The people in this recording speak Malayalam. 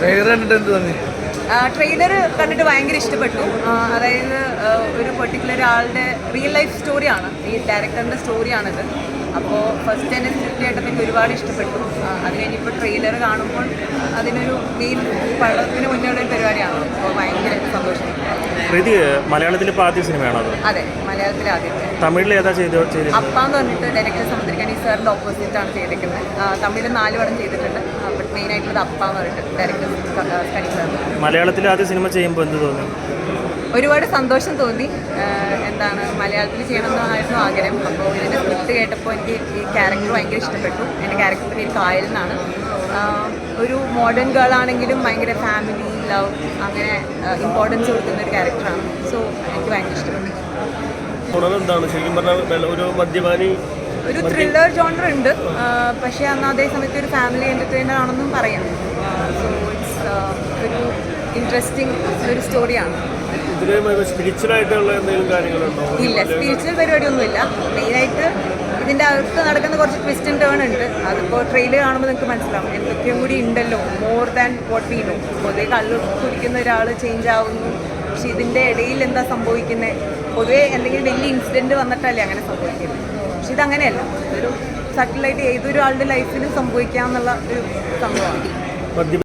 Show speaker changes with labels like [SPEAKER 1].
[SPEAKER 1] ട്രെയിലർ കണ്ടിട്ട് എന്ത്
[SPEAKER 2] ട്രെയിലർ കണ്ടിട്ട് ഭയങ്കര ഇഷ്ടപ്പെട്ടു. അതായത് ഒരു പെർട്ടിക്കുലർ ആളുടെ റിയൽ ലൈഫ് സ്റ്റോറിയാണ് ഈ ഡയറക്ടറിന്റെ സ്റ്റോറിയാണിത് അപ്പോൾ ഫസ്റ്റ് തന്നെ തീർച്ചയായിട്ടും എനിക്ക് ഒരുപാട് ഇഷ്ടപ്പെട്ടു. അത് കഴിഞ്ഞിപ്പോൾ ട്രെയിലർ കാണുമ്പോൾ അതിനൊരു മെയിൻ പള്ളത്തിന് മുന്നേ പരിപാടിയാണ്. അപ്പോൾ ഭയങ്കര സന്തോഷം.
[SPEAKER 3] മലയാളത്തിൽ ഇപ്പോൾ ആദ്യ സിനിമയാണോ അതെ?
[SPEAKER 2] മലയാളത്തിൽ ആദ്യത്തെ
[SPEAKER 3] തമിഴിൽ ഏതാ ചെയ്ത്
[SPEAKER 2] അപ്പാന്ന് പറഞ്ഞിട്ട് ഡയറക്ടർ സമുദ്രക്കണി സാറിന്റെ ഓപ്പോസിറ്റാണ് ചെയ്തിരിക്കുന്നത്. ആ, തമിഴിൽ നാല് പടം ചെയ്തിട്ടുണ്ട്. മെയിൻ ആയിട്ടുള്ളത് അപ്പ എന്ന് പറഞ്ഞിട്ട് ഡയറക്ടർ കണി
[SPEAKER 3] മലയാളത്തിൽ ആദ്യ സിനിമ ചെയ്യുമ്പോൾ എന്ത് തോന്നി?
[SPEAKER 2] ഒരുപാട് സന്തോഷം തോന്നി. എന്താണ് മലയാളത്തിൽ ചെയ്യണമെന്നായിരുന്നു ആഗ്രഹം. അപ്പോൾ ഇതിന്റെ സ്ക്രിപ്റ്റ് കേട്ടപ്പോൾ എനിക്ക് ഈ ക്യാരക്ടർ ഭയങ്കര ഇഷ്ടപ്പെട്ടു. എന്റെ ക്യാരക്ടർ പേര് കായൽ എന്നാണ്. ഒരു മോഡേൺ ഗേൾ ആണെങ്കിലും ഭയങ്കര ഫാമിലി ലവ് അങ്ങനെ ഇമ്പോർട്ടൻസ് കൊടുക്കുന്ന ഒരു ക്യാരക്ടറാണ് സോ എനിക്ക് ഭയങ്കര ഇഷ്ടപ്പെട്ടു.
[SPEAKER 4] എന്താണ്? ശരിക്കും പറഞ്ഞാൽ ഒരു മദ്യപാനി
[SPEAKER 2] ഒരു ത്രില്ലർ ജോണർ ഉണ്ട്. പക്ഷേ അന്ന് അതേ സമയത്ത് ഒരു ഫാമിലി എന്റർടൈനർ ആണെന്നും പറയാം. സോ ഇറ്റ്സ് ഒരു ഇൻട്രസ്റ്റിംഗ് ഒരു സ്റ്റോറിയാണ് ഇല്ല സ്പിരിച്വൽ പരിപാടിയൊന്നുമില്ല. മെയിനായിട്ട് ഇതിന്റെ അകത്ത് നടക്കുന്ന കുറച്ച് ട്വിസ്റ്റ് ആൻഡ് ടേൺ ഉണ്ട്. അതിപ്പോൾ ട്രെയിലർ കാണുമ്പോൾ നിങ്ങൾക്ക് മനസ്സിലാവും. എന്തൊക്കെയും കൂടി ഉണ്ടല്ലോ. More than what we know പൊതുവെ കള്ളു കുടിക്കുന്ന ഒരാൾ ചേഞ്ച് ആവുന്നു. പക്ഷെ ഇതിന്റെ ഇടയിൽ എന്താ സംഭവിക്കുന്നത് പൊതുവെ എന്തെങ്കിലും വലിയ ഇൻസിഡന്റ് വന്നിട്ടല്ലേ അങ്ങനെ സംഭവിക്കുന്നത് പക്ഷെ ഇതങ്ങനെയല്ല. ഒരു സട്ടിലായിട്ട് ഏതൊരാളുടെ ലൈഫിലും സംഭവിക്കാമെന്നുള്ള ഒരു സംഭവമാണ്.